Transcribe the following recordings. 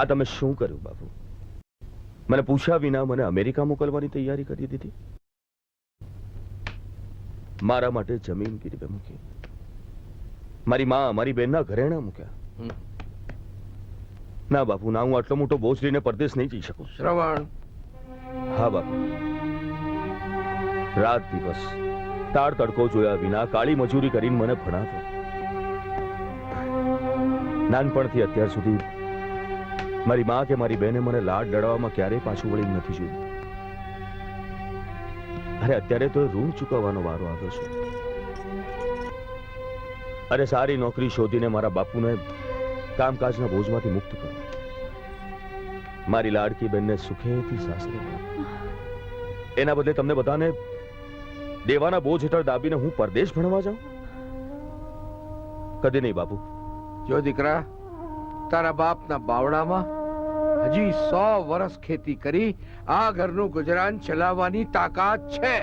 આ તમે શું કર્યું બાપુ? મને પૂછ્યા વિના મને અમેરિકા મોકલવાની તૈયારી કરી દીધી. મારા માટે જમીન ગીરવે મૂકી. મારી માં મારી બહેનના ઘરેણા મૂક્યા. ના બાપુ ના હું આટલો મોટો બોજ લઈને પરદેશ નહીં જઈ શકું. શ્રવણ. હા બાપુ. રાત દિવસ. તાળ તડકો જોયા વિના કાળી મજૂરી કરીને મને ભણાવ્યો. નાનપણથી અત્યાર સુધી મારી મા કે મારી બહેને મને લાડ લડવામાં ક્યારેય પાછું વળી નથી જોયું. અરે, અત્યારે તો ઋણ ચૂકવવાનો વારો આવ્યો છે. અરે, સારી નોકરી શોધીને મારા બાપુને કામકાજના બોજમાંથી મુક્ત કરો. મારી લાડકી બેનને સુખેથી સાસરે એના બદલે તમને બધાને દેવાના બોજ હેઠળ દાબીને હું પરદેશ ભણવા જાઉં? કદી નહીં બાપુ. જો દીકરા તારા બાપના બાવડામાં હજી સો વર્ષ ખેતી કરી આ ઘરનું ગુજરાન ચલાવવાની તાકાત છે.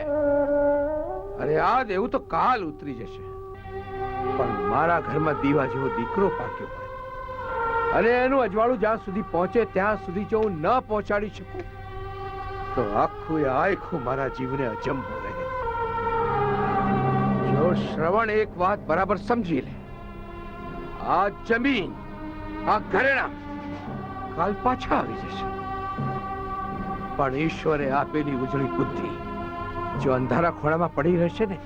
અરે આ દેવું તો કાલ ઉતરી જશે. પણ મારા ઘરમાં દીવા જેવો દીકરો પાક્યો અને એનું અજવાળું જ્યાં સુધી પહોંચે ત્યાં સુધી જો હું ન પહોંચાડી શકું, તો આખું આખું મારા જીવને અજંબો રહે. જો શ્રવણ એક વાત બરાબર સમજી લે, આ જમીન આ ઘરેણા કાલ પાછા આવી જશે. પણ ઈશ્વરે આપેલી ઉજળી બુદ્ધિ જો અંધારા ખોળામાં પડી રહેશે ને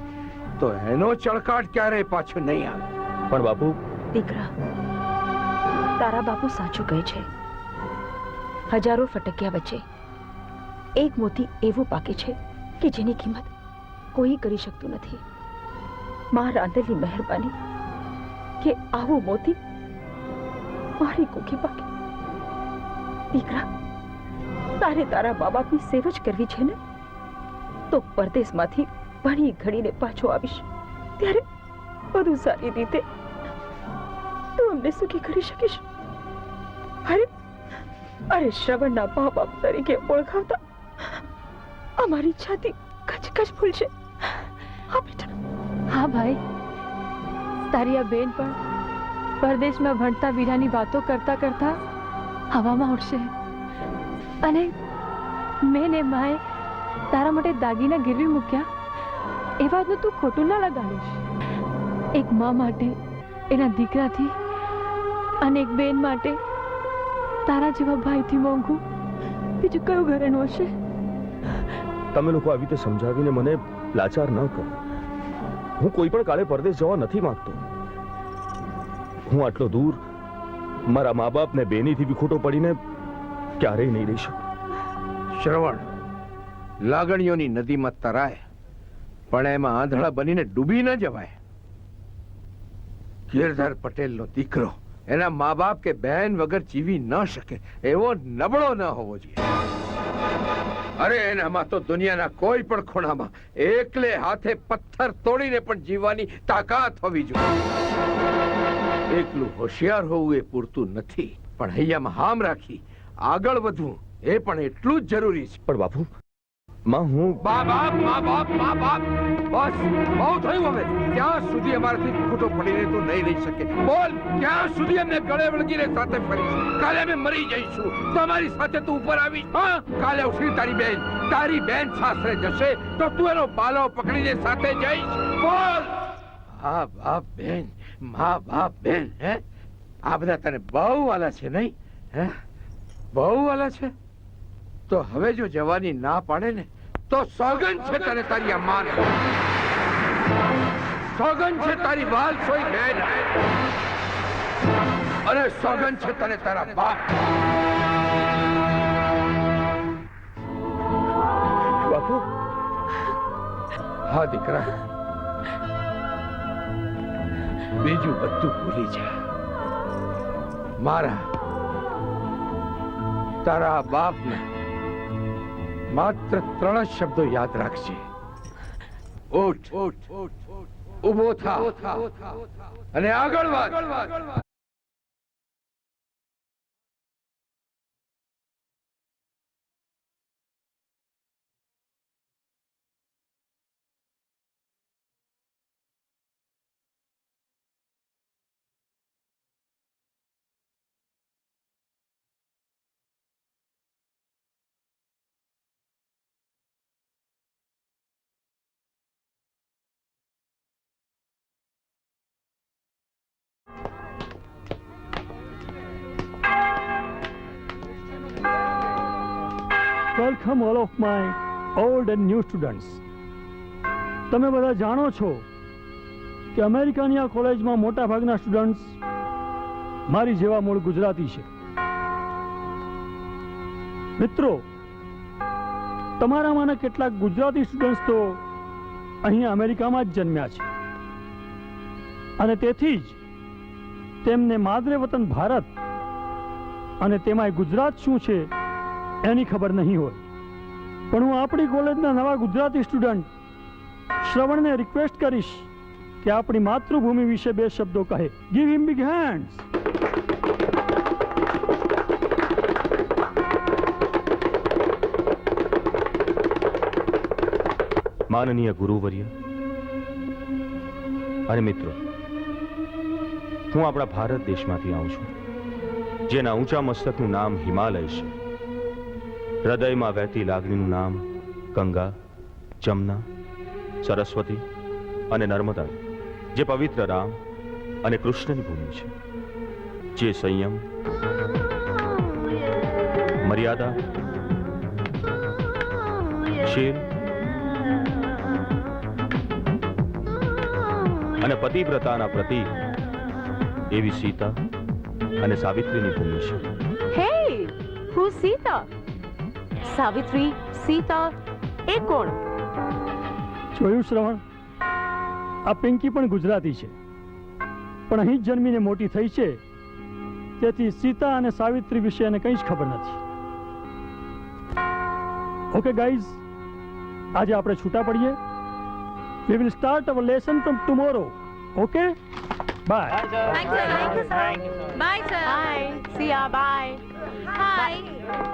તો એનો ચળકાટ ક્યારેય પાછો નહીં આવે. પણ બાપુ? દીકરા તારા બાપુ સાચું કહે છે. હજારો ફટક્યા વચ્ચે એક મોતી એવું પાકે છે કે જેની કિંમત કોઈ કરી શકતું નથી. માં રાંધેલી મહેરબાની કે આવું મોતી મારી કુકી પાકે. દીકરા, તારે તારા મા બાપની સેવ જ કરવી છે ને? તો પરદેશમાંથી ભણી ઘડીને પાછો આવીશ. ત્યારે વધુ સારી રીતે તું અમને સુખી કરી શકીશ. અરે અરે શ્રવણના મા બાપ તરીકે ઓળખાવતા અમારી છાતી કચકચ ફૂલશે. હા, બેટા. હા, ભાઈ. તારી આ બેન પણ પરદેશમાં ભણતા વીરાની વાતો કરતા કરતા હવામાં ઉડશે અને મેં ને માએ તારા માટે દાગીના ગીરવી મૂક્યા. એ વાતનું તું ખોટું ના લગાડીશ. એક મા માટે, એના દીકરાથી અને એક બેન માટે તારા જેવા ભાઈથી મોંઘું બીજું કયું ઘરેણું હશે? તમે લોકો આવી રીતે સમજાવીને મને લાચાર ન કરો. હું કોઈ પણ કાળે પરદેશ જવા નથી માંગતો. હું આટલો દૂર મારા મા બાપ ને બી ખોટો પડીને ક્યારેય નહીં રહી શકું. શ્રવણ, લાગણીઓની નદીમાં તરાય, પણ એમાં આંધળા બનીને ડૂબી ન જવાય. ગિરધર પટેલનો દીકરો, એના મા બાપ કે બહેન વગર જીવી ન શકે, એવો નબળો ન હોવો જોઈએ. અરે, એનામાં તો દુનિયાના કોઈ પણ ખૂણામાં એકલે હાથે પથ્થર તોડીને પણ જીવવાની તાકાત હોવી જોઈએ. એકલું હોશિયાર હોવું એ પૂરતું નથી. પણ હૈયામાં હામ રાખી આગળ વધવું એ પણ એટલું જ જરૂરી છે. પણ બાપુ માં હું બા બાપ મા બાપ મા બાપ બસ બહુ થયું હવે. ત્યાં સુધી અમારાથી ખોટો રહે તું નહીં રહી શકે. બોલ ક્યાં સુધી અમને ગળે વળગીને સાથે ફરીશ. કાલે અમે મરી જઈશું. તો અમારી સાથે તું ઉપર આવીશ. હા કાલે ઉઠી તારી બેન. તારી બેન સાસરે જશે તો તું એનો બાલો પકડીને સાથે જઈશ. બોલ. હા બાપ બેન. મા બાપ બેન હે? આ બધા તને બહુ વાલા છે, નહીં? હે? બહુ વાલા છે? તો હવે જો જવાની ના પાડે ને, તો સોગન છે તને તારી અમ્માને સોગન છે તારી વાલ સોઈ બેન. અને સોગન છે તને તારા બાપ. બાપુ? હા, દીકરા. બીજું બધું ભૂલી જા મારા તારા બાપને માત્ર ત્રણ જ શબ્દો યાદ રાખજે ઉઠ ઊભો થા અને આગળ વધ welcome all of my old and new students તમે બધા જાણો છો કે અમેરિકાની આ કોલેજમાં મોટા ભાગના સ્ટુડન્ટ્સ મારી જેવા મૂળ ગુજરાતી છે. મિત્રો તમારામાંના કેટલાક ગુજરાતી સ્ટુડન્ટ્સ તો અહીંયા અમેરિકામાં જ જન્મ્યા છે. અને તેથી જ તેમને માદરે વતન ભારત અને તેમાંય ગુજરાત શું છે એની ખબર નહીં હોય. પણ હું આપણી કોલેજના નવા ગુજરાતી સ્ટુડન્ટ શ્રવણને રિક્વેસ્ટ કરીશ કે આપણી માતૃભૂમિ વિશે બે શબ્દો કહે. ગીવ હિમ બિગ હેન્ડ્સ માનનીય ગુરુવર્ય અને મિત્રો, હું આપણા ભારત દેશમાંથી આવું છું, જેના ઊંચા મસ્તકનું નામ હિમાલય છે. હૃદયમાં વહેતી લાગણીનું નામ ગંગા, જમના, સરસ્વતી અને નર્મદા, જે પવિત્ર રામ અને કૃષ્ણની ભૂમિ છે જે સંયમ, મર્યાદા શીલ અને પતિવ્રતાના પ્રતીક એવી સીતા અને સાવિત્રીની ભૂમિ છે હે, હું Sita? Savitri, સીતા એ કોણ? જોયું શ્રવણ? આ પિંકી પણ ગુજરાતી છે. પણ અહીં જ જન્મીને મોટી થઈ છે. તેથી સીતા અને સાવિત્રી વિશે એને કંઈ જ ખબર નથી. ઓકે ગાઈઝ આજે આપણે છૂટા પડીએ. We will start our lesson from tomorrow okay bye bye sir bye see you bye hi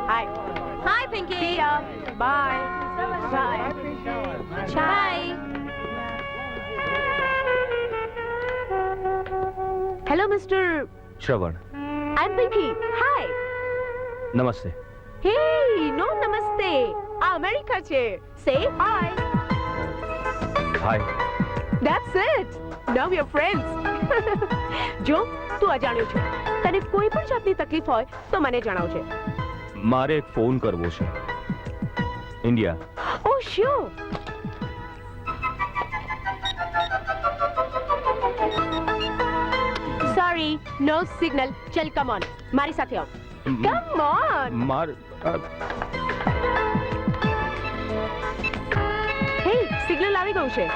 hi hi Pinky. Bye Bye. Bye hello mister Shravan I am Pinky hi નમસ્તે hey no નમસ્તે આ America છે say hi hi That's it. Now we are friends. જો તું અજાણ્યો છે. તને કોઈ પણ જાતની તકલીફ હોય તો મને જણાવજે. મારે એક ફોન કરવો છે. India. Oh sure. Sorry no signal ચલ કમ ઓન મારી સાથે આવ. કમ ઓન માર હે સિગ્નલ આવી ગયું છે.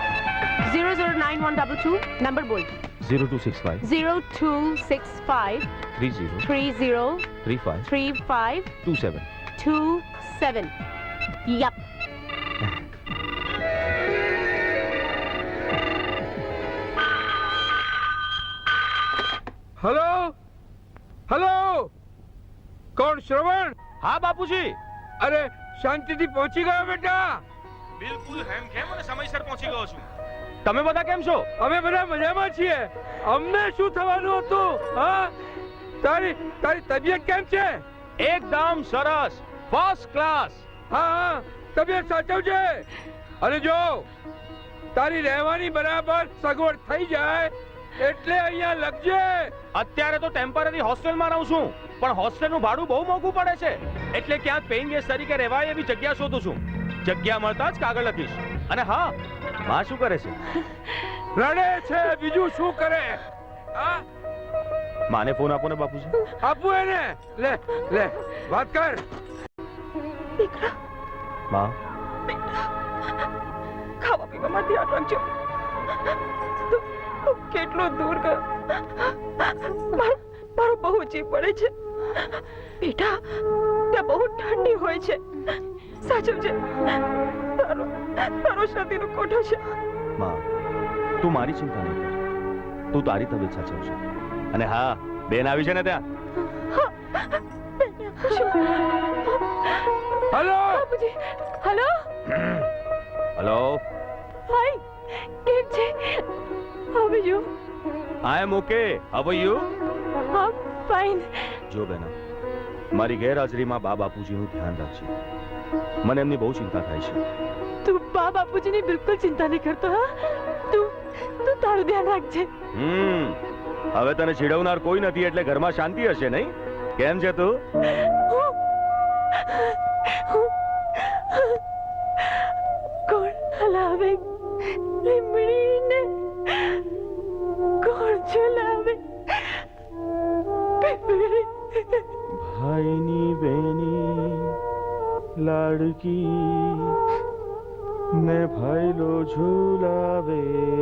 Zero number nine double two બોલ 0265 zero two six five 30 three zero. 35 three five 27 two seven. Yup. Hello? Hello? કોણ શ્રવણ? હા બાપુજી. અરે શાંતિથી પહોંચી ગયો બેટા. બિલકુલ. હેમ કેમ અને સમયસર પહોંચી ગયો છું. તમે બધા કેમ છો? અમે બધા મજામાં છીએ. અમને શું થવાનું હતું? હા? તારી તારી તબિયત કેમ છે? એકદમ સરસ. ફર્સ્ટ ક્લાસ હા હા. તબિયત સાચવજે અને જો તારી રહેવાની બરાબર સગવડ થઈ જાય એટલે અહીંયા લખજે. અત્યારે તો ટેમ્પરરી હોસ્ટેલમાં રહું છું. પણ હોસ્ટેલનું ભાડું બહુ મોંઘું પડે છે. એટલે ક્યાંક પેઇંગ ગેસ્ટ તરીકે રહેવાય એવી જગ્યા શોધું છું. જગ્યા મળતા જ કાગળ લખીશ. અને હા માં શું કરે છે? રડે છે બીજું શું કરે? હા માને ફોન આપો ને બાપુજી આપો એને. લે લે વાત કર. દીકરા. માં. ખાવા પીવામાં ધ્યાન રાખજો કેટલો દૂર ગયો. મારો બહુ જીવ પડે છે. બેટા ત્યાં બહુ ઠંડી હોય છે. સાચવજે. તારો તારો શરદીનો કોઠો છે. માં તું મારી ચિંતા નહીં કર. તું તારી તબિયત સાચવશે. અને હા બેન આવી છે ને ત્યાં? હલો? બાપુજી હેલો? હલો? હાય કેમ છે? How are you I am okay how you I fine જો બેના મારી ગેરહાજરીમાં બા બાપુજીનું ધ્યાન રાખજે. મને એમની બહુ ચિંતા થાય છે. તું બા બાપુજીની બિલકુલ ચિંતા નહીં કરતો હા? તું તું તારું ધ્યાન રાખજે. હમ હવે તને ચીડવનાર કોઈ નથી એટલે ઘરમાં શાંતિ હશે નહીં? કેમ છે તું? કોણ હલાવે? લાડકી ને ભાઈલો ઝુલાવેડા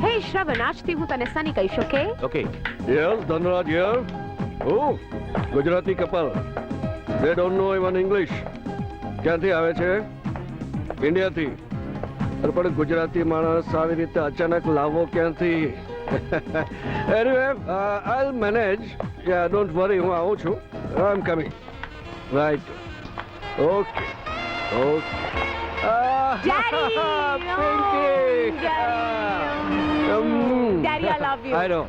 હે શ્રવણ આજથી હું તને સની કહીશ okay okay Yes, Dhanraj here. Oh, Gujarati couple they don't know even English ક્યાંથી આવે છે? ઇન્ડિયાથી પણ ગુજરાતી માણસ આવી રીતે અચાનક લાવવો ક્યાંથી? Anyway I'll manage yeah don't worry હું આવું છું. I am coming right okay okay Daddy! Oh, Daddy, I love you. I know.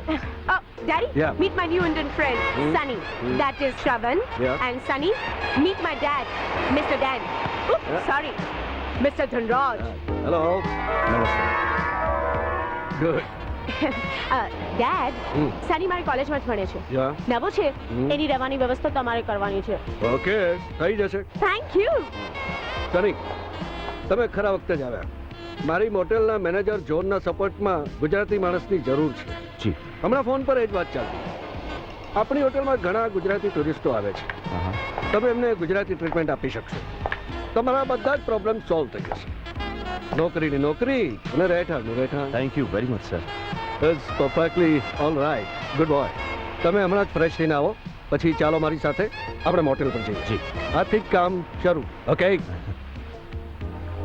Oh, Daddy, Yeah. meet my new Indian friend, Hmm. Sunny. Hmm. That is Shravan. Yeah. And Sunny, meet my dad, Mr. Dan. Oops, Yeah. sorry. Mr. Dhanraj. Hello good Uh, Dad, Hmm. Sunny મારી કોલેજમાં જ ભણે છે યા નવો છે Hmm. એની રહેવાની વ્યવસ્થા તમારે કરવાની છે ઓકે થઈ જશે થેન્ક યુ સની તમે ખરા વખતે જ આવ્યા મારી મોટેલના મેનેજર જોનના સપોર્ટમાં ગુજરાતી માણસની જરૂર છે. જી. હમણાં ફોન પર એ જ વાત ચાલતી. આપણી હોટેલમાં ઘણા ગુજરાતી ટુરિસ્ટો આવે છે. તમે એમને ગુજરાતી ટ્રીટમેન્ટ આપી શકશો. તમારા બધા જ પ્રોબ્લેમ સોલ્વ થઈ જશે. નોકરીની નોકરી અને રહેઠાણનું રહેઠાણ. Thank you very much sir is perfectly all right good boy તમે હમણાં જ ફ્રેશ થઈને આવો. પછી ચાલો મારી સાથે આપણે મોટેલ પર જઈએ. જી. આથી કામ શરૂ. Okay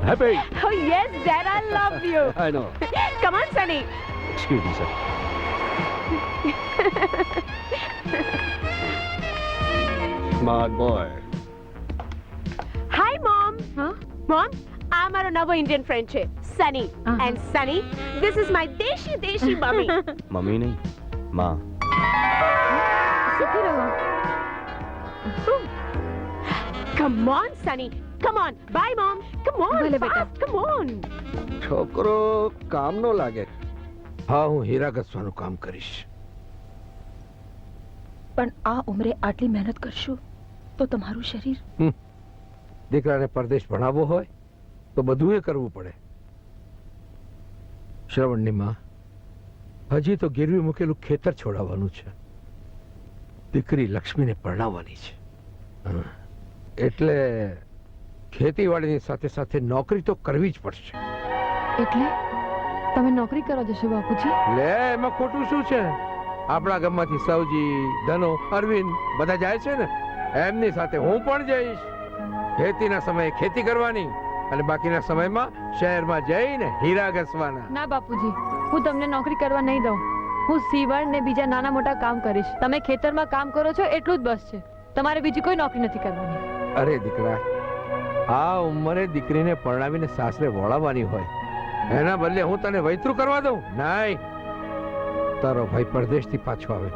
Happy? Oh, yes, Dad, I love you. I know. Come on, Sonny. Excuse me, sir. Smart boy. Hi, Mom. Huh? Mom, I'm our another Indian friend, che, Sunny. Uh -huh. And Sunny, this is my deshi deshi mummy. mummy nahi, ma. Come on, Sunny. Come on bye mom come on ભલે બેટા. Come on છોકરો કામનો લાગે. હા હું હીરા ઘસવાનું કામ કરીશ. પણ આ ઉંમરે આટલી મહેનત કરશો તો તમારું શરીર? દીકરાને પરદેશ ભણાવવો હોય તો બધું એ કરવું પડે. શ્રવણની માં હજી તો ગીરવી મૂકેલું ખેતર છોડાવવાનું છે. દીકરી લક્ષ્મીને પરણાવવાની છે. એટલે ખેતીવાડીની સાથે સાથે નોકરી તો કરવી જ પડશે. એટલે? તમે નોકરી કરવા જશો બાપુજી? લે એમાં ખોટું શું છે? આપણા ગામમાંથી સૌજી ધનો અરવિંદ બધા જાય છે ને? એમની સાથે હું પણ જઈશ. ખેતીના સમયે ખેતી કરવાની અને બાકીના સમયમાં શહેરમાં જઈને હીરા ઘસવાના. ના બાપુજી હું તમને નોકરી કરવા નહીં દઉં. હું સીવણ ને બીજા નાના મોટા કામ કરીશ. તમે ખેતરમાં કામ કરો છો એટલું જ બસ છે. તમારે બીજી કોઈ નોકરી નથી કરવાની. અરે દીકરા આ ઉંમરે દીકરીને પરણાવીને સાસરે વળાવવાની હોય. એના બદલે હું તને વૈતરું કરવા દઉં? નહીં. તારો ભાઈ પરદેશથી પાછો આવે.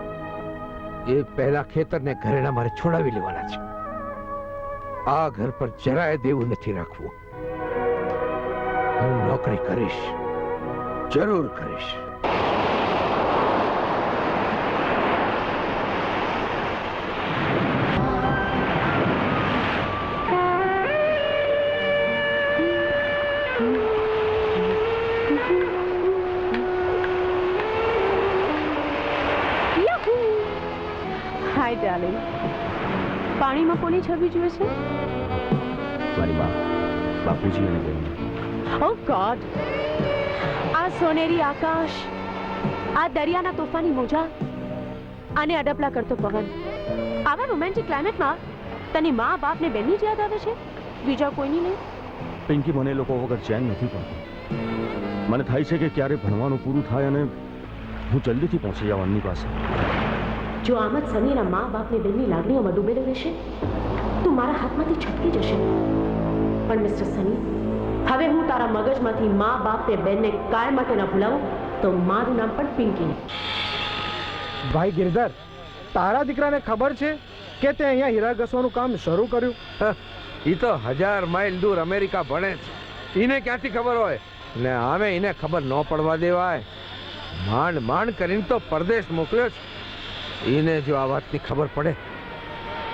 એ પહેલા ખેતરને ઘરેણા મારે છોડાવી લેવાના છે. આ ઘર પર જરાય દેવું નથી રાખવું. હું નોકરી કરીશ. જરૂર કરીશ. હાય ડાર્લિંગ પાણીમાં કોની છબી જુએ છે? મારી માં બાપુજી અને બહેન. ઓ ગોડ આ સોનેરી આકાશ આ દરિયાના તોફાની મોજા અને અડપલા કરતો પવન. આવા રોમેન્ટિક ક્લાઇમેટમાં તને મા બાપ ને જ યાદ આવે છે? બીજા કોઈની નહીં? પિંકી મને લોકો વગર ચેન નથી પડતું મને થાય છે કે ક્યારે ભણવાનું પૂરું થાય અને હું જલ્દીથી પહોંચી જાઉં અન્ની પાસે. જો આમ જ સનીના મા બાપ ને બેનની લાગણીઓમાં ડૂબેલો રહેશે તો મારા હાથમાંથી છટકી જશે. પણ મિસ્ટર સની હવે હું તારા મગજમાંથી મા બાપ ને બેનને કાય માટે ના ભૂલાવું તો મારું નામ પણ પિંકી ભાઈ ગિરધર તારા દીકરાને ખબર છે કે તે અહીંયા હીરા ઘસવાનું કામ શરૂ કર્યું? એ તો હજાર માઇલ દૂર અમેરિકા ભણે છે. એને ક્યાંથી ખબર હોય? ને આમે એને ખબર ન પડવા દેવાય. માંડ માંડ કરીને તો પરદેશ મોકલ્યો છે. એને જો આ વાતની ખબર પડે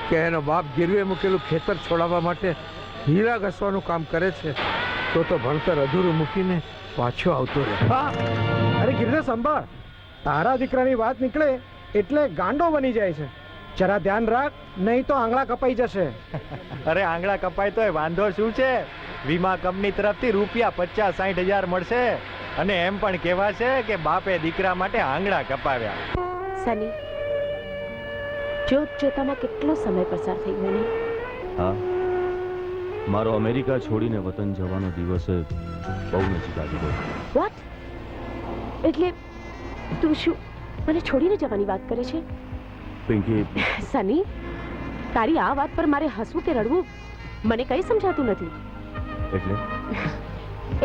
કે એનો બાપ ગીરવે મૂકેલું ખેતર છોડાવવા માટે હીરા ઘસવાનું કામ કરે છે તો તો ભણતર અધૂરું મૂકીને પાછો આવતો રહે. હા અરે ગિરને સંભાળ તારા દીકરાની વાત નીકળે એટલે ગાંડો બની જાય છે. જરા ધ્યાન રાખ નહીં તો આંગળા કપાઈ જશે. અરે આંગળા કપાય તોય વાંધો શું છે? વીમા કંપની તરફથી રૂપિયા પચાસ સાઠ હજાર મળશે. અને એમ પણ કહેવાશે કે બાપે દીકરા માટે આંગળા કપાવ્યા. સની જોત જોતામાં કેટલો સમય પસાર થઈ ગયો ને? હા. મારો અમેરિકા છોડીને વતન જવાનો દિવસ બહુ નજીક આવી ગયો. વોટ એટલે તું શું મને છોડીને જવાની વાત કરે છે? પિંકી. સની તારી આ વાત પર મારે હસવું કે રડવું મને કંઈ સમજાતું નથી. એટલે?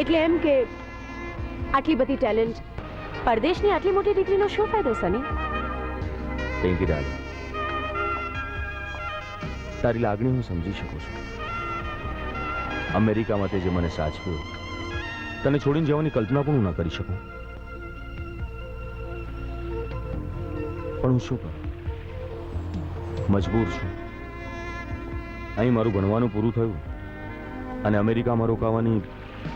એટલે એમ કે આટલી બધી ટેલેન્ટ પરદેશની આટલી મોટી ડિગ્રીનો શું ફાયદો સની? પિંકી ડાર્લિંગ તારી લાગણી હું સમજી શકું છું. અમેરિકામાં તે જે મને સાચવ્યું તને છોડીને જવાની કલ્પના પણ હું ન કરી શકું. પણ હું શું કરું? મજબૂર છું. અહીં મારું ભણવાનું પૂરું થયું અને અમેરિકામાં રોકાવાની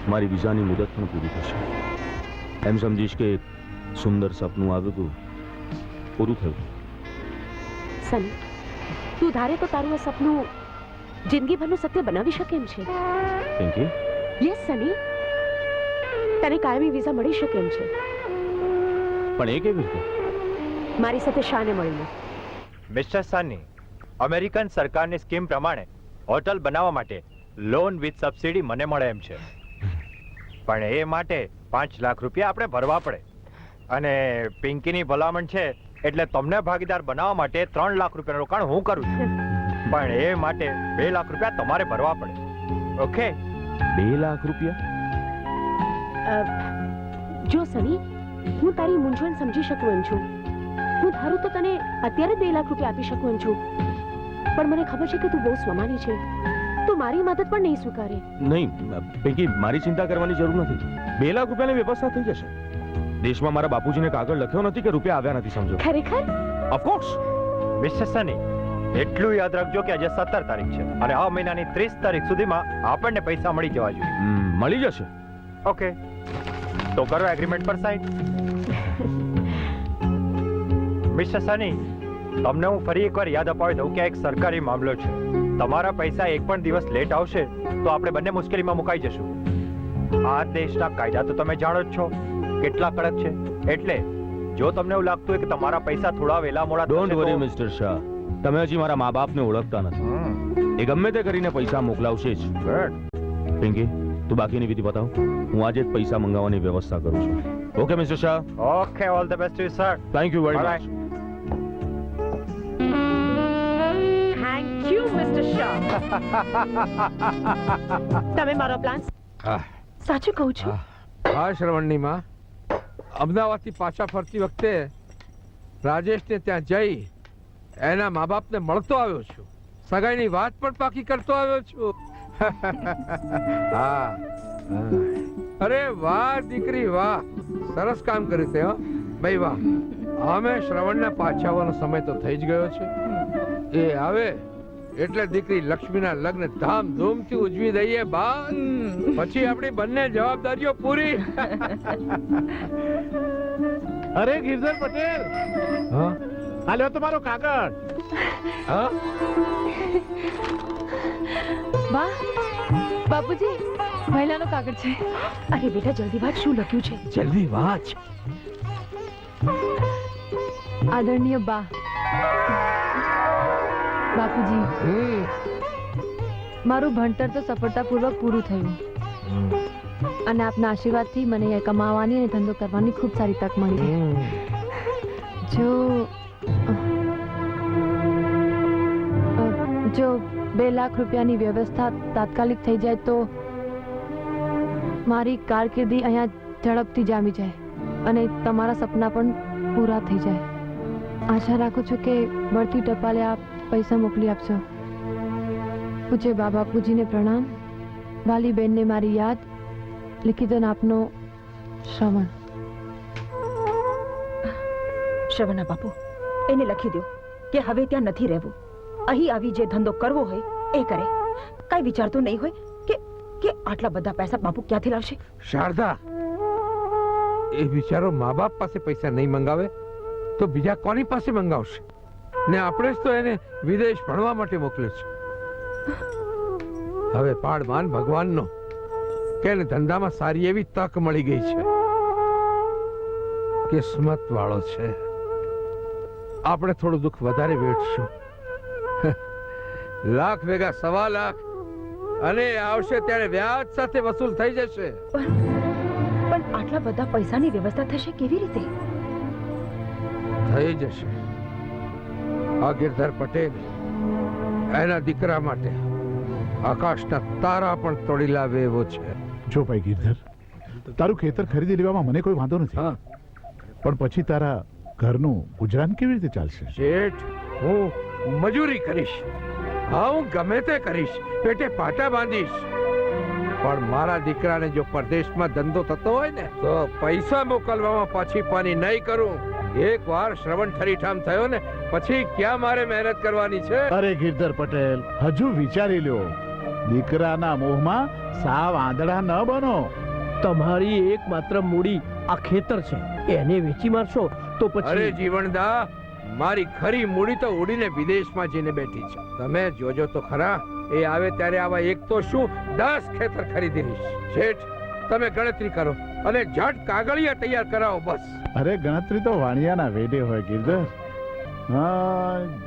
મારી વિઝાની મુદત પણ પૂરી થશે. એમ સમજીશ કે સુંદર સપનું આવ્યું હતું, પૂરું થયું. સની તું ધારે તો તારું આ સપનું જિંદગીભરનું સત્ય બનાવી શકે એમ છે. પિંકી? યસ સની તને કાયમી વિઝા મળી શકે એમ છે. પણ એ કેવી રીતે? મારી સાથે શાને મળીને. મિસ્ટર સાની અમેરિકન સરકારની સ્કીમ પ્રમાણે હોટલ બનાવવા માટે લોન વિથ સબસિડી મને મળે એમ છે. પણ એ માટે પાંચ લાખ રૂપિયા આપણે ભરવા પડે. અને પિંકીની ભલામણ છે એટલે તમને ભાગીદાર બનાવવા માટે ત્રણ લાખ રૂપિયાનું રોકાણ હું કરું છું. પણ એ માટે બે લાખ રૂપિયા તમારે ભરવા પડે. ઓકે? બે લાખ રૂપિયા? જો સની હું તારી મૂંઝવણ સમજી શકું એમ છું. હું ધારું તો તને અત્યારે બે લાખ રૂપિયા આપી શકું એમ છું. પણ મને ખબર છે કે તું બહુ સ્વમાની છે. તું મારી મદદ પણ નહીં સ્વીકારે. નહીં પેકી મારી ચિંતા કરવાની જરૂર નથી. બે લાખ રૂપિયાની વ્યવસ્થા થઈ જશે. દેશમાં મારા બાપુજીને કાગળ લખ્યો નથી કે રૂપિયા આવ્યા નથી સમજો. ખરેખર? ઓફકોર્સ મિસ્ટર સની એટલું યાદ રાખજો કે આજે સત્તર તારીખ છે અને આ મહિનાની ત્રીસ તારીખ સુધીમાં આપણને પૈસા મળી જવા જોઈએ. મળી જશે. ઓકે તો કરો એગ્રીમેન્ટ પર સાઈન મિસ્ટર સની તમને હું ફરી એકવાર યાદ અપાવી દઉં કે આ એક સરકારી મામલો છે. તમારા પૈસા એક પણ દિવસ લેટ આવશે તો આપણે બંને મુશ્કેલીમાં મુકાઈ જશું. આ દેશના કાયદા તો તમે જાણો જ છો. કેટલા કડક છે? એટલે જો તમને એવું લાગતું હોય કે તમારા પૈસા થોડા વેલા મોડા ડોન્ટ વરી મિસ્ટર શાહ તમે હજી મારા મા બાપને ઓળખતા નથી. એ ગમે તે કરીને પૈસા મોકલાવશે જ. પિંકી તું બાકીની વિધિ બતાવ. હું આજે જ પૈસા મંગાવવાની વ્યવસ્થા કરું છું. Okay mister Shah okay all the best you sir thank you very. Much thank you mister Shah તમે મારો પ્લાન સાચું કહું છું? હા શ્રવણની માં. અમદાવાદથી પાછા ફરતી વખતે રાજેશને ત્યાં જઈ એના મા બાપને મળતો આવ્યો છું. સગાઈની વાત પણ પાકી કરતો આવ્યો છું. હા. અરે વાહ, દીકરી વાહ. સરસ કામ કર્યું તે ભાઈ વાહ. અમે શ્રવણને પાછા આવવાનો સમય તો થઈ જ ગયો છે. એ આવે. એટલે દીકરી લક્ષ્મીના લગ્ન ધામધૂમથી ઉજવી દઈએ બા પછી આપણી બંને જવાબદારીઓ પૂરી. અરે ગિરધર પટેલ. હા? આ લ્યો તમારો કાગળ. હા? વાહ બાપુજી મહિલાનો કાગળ છે. અરે બેટા જલ્દી વાત શું લખ્યું છે? જલ્દી વાંચ આદરણીય બા. બાપુજી. મારું ભણતર તો સફળતાપૂર્વક પૂરું થયું. અને આપના આશીર્વાદથી મને કમાવાની અને ધંધો કરવાની ખૂબ સારી તક મળી. જો જો બે લાખ રૂપિયાની વ્યવસ્થા તાત્કાલિક થઈ જાય તો મારી કારકિર્દી અહીંયા ઝડપથી જામી જાય અને તમારા સપના પણ પૂરા થઈ જાય. આશા રાખું છું કે બળતી ટપાલે આપ પૈસા મોકલી આપશો. પૂજ્ય બાબા પૂજીને પ્રણામ. વાલી બેનને મારી યાદ. લિખિતન આપનો શ્રવણ. શ્રવણા બાપુ એને લખી દો કે હવે ત્યાં નથી રહેવું. અહીં આવી જે ધંધો કરવો હોય એ કરે. કાંઈ વિચારતો નહીં હોય કે કે આટલા બધા પૈસા બાપુ ક્યાંથી લાવશે? શારદા એ બિચારો મા બાપ પાસે પૈસા નહીં મંગાવે તો બીજા કોની પાસે મંગાવશે? ને આપણે જ તો એને વિદેશ ભણવા માટે મોકલ્યો છે. હવે પાડમાન ભગવાનનો કે એને ધંધામાં સારી એવી તક મળી ગઈ છે. કિસ્મત વાળો છે. આપણે થોડું દુઃખ વધારે વેઠશું. લાખ ભેગા સવા લાખ અને આવશે ત્યારે વ્યાજ સાથે વસૂલ થઈ જશે. પણ આટલા બધા પૈસાની વ્યવસ્થા થશે કેવી રીતે? થઈ જશે. આ ગિરધર પટેલ એના દીકરા માટે આકાશના તારા પણ તોડી લાવે એવો છે. જો ભાઈ ગિરધર તારું ખેતર ખરીદી લેવામાં મને કોઈ વાંધો નથી. પણ પછી તારા ઘરનું ગુજરાન કેવી રીતે ચાલશે? શેઠ હું મજૂરી કરીશ. હા હું ગમે તે કરીશ. પેટે પાટા બાંધીશ. પણ મારા દીકરાને જો પરદેશમાં ધંધો થતો હોય ને તો પૈસા મોકલવામાં પાછી પાની નહીં કરું. એક વાર શ્રવણ ઠરીઠામ થયો ને પછી ક્યાં મારે મહેનત કરવાની છે? અરે ગિરધર પટેલ હજુ વિચારી લ્યો. દીકરાના મોહમાં સાવ આંધળા ન બનો. તમારી એકમાત્ર મૂડી આ ખેતર છે. એને વેચી મારશો તો અરે પછી જીવનદા મારી ખરી મૂડી તો ઉડીને વિદેશમાં જઈને બેઠી છે. તમે જોજો તો ખરા એ આવે ત્યારે આવા એક તો શું દસ ખેતર ખરીદી લઈશ શેઠ તમે ગણતરી કરો અને ઝટ કાગળિયા તૈયાર કરાવો બસ. અરે ગણતરી તો વાણિયાના વેડે હોય ગિરધર.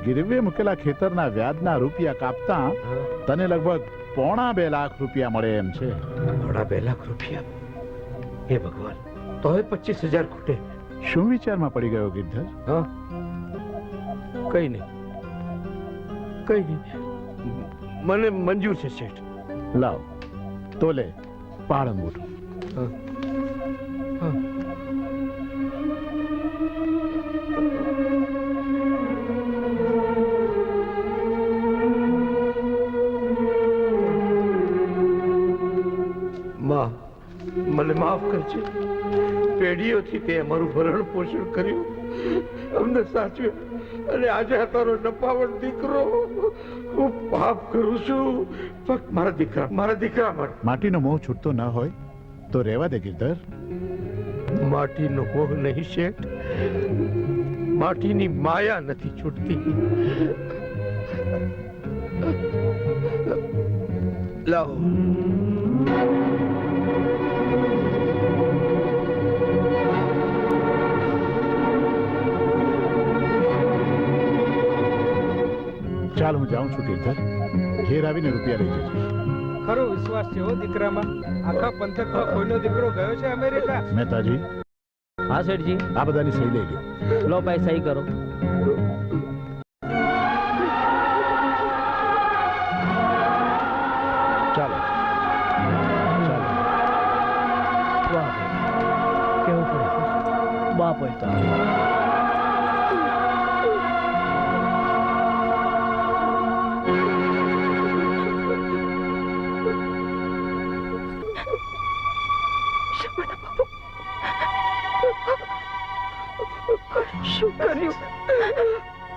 ગીરવે મૂકેલા ખેતરના વ્યાજના રૂપિયા કાપતા તને લગભગ પોણા બે લાખ રૂપિયા મળે એમ છે. થોડા બે લાખ રૂપિયા? હે ભગવાન તોય પચીસ હજાર ખૂટે. શું વિચારમાં પડી ગયો ગિરધર? હા. કઈ નહીં. કઈ નહીં. મને મંજૂર છે શેઠ. લાવ તો લે પાળ અંગૂઠો. માં મને માફ કરજે. પેઢીઓથી તે અમારું ભરણ પોષણ કર્યું. અમને સાચવ્યું અને આજે આ તારો નપાવટ દીકરો હું પાપ કરું છું. ફક્ત મારા દીકરા મારા દીકરા માટે. માટીનો મોહ છૂટતો ના હોય તો રહેવા દે ગીરધર. માટીનો મોહ નહીં શેઠ. માટીની માયા નથી છૂટતી. લાવો. ચાલ હું જાઉં છું ગિરધર ઘેર આવીને રૂપિયા લઈ જઈશ. ખરો વિશ્વાસ છે હો દીકરામાં. આખા પંથકમાં કોઈનો દીકરો ગયો છે અમેરિકા? મહેતાજી. હા શેઠજી. આ બધાની સહી લઈ લો લો ભાઈ સહી કરો. પડે બાપ હોય તો શું કર્યું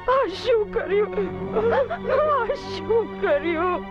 આ શું કર્યું શું કર્યું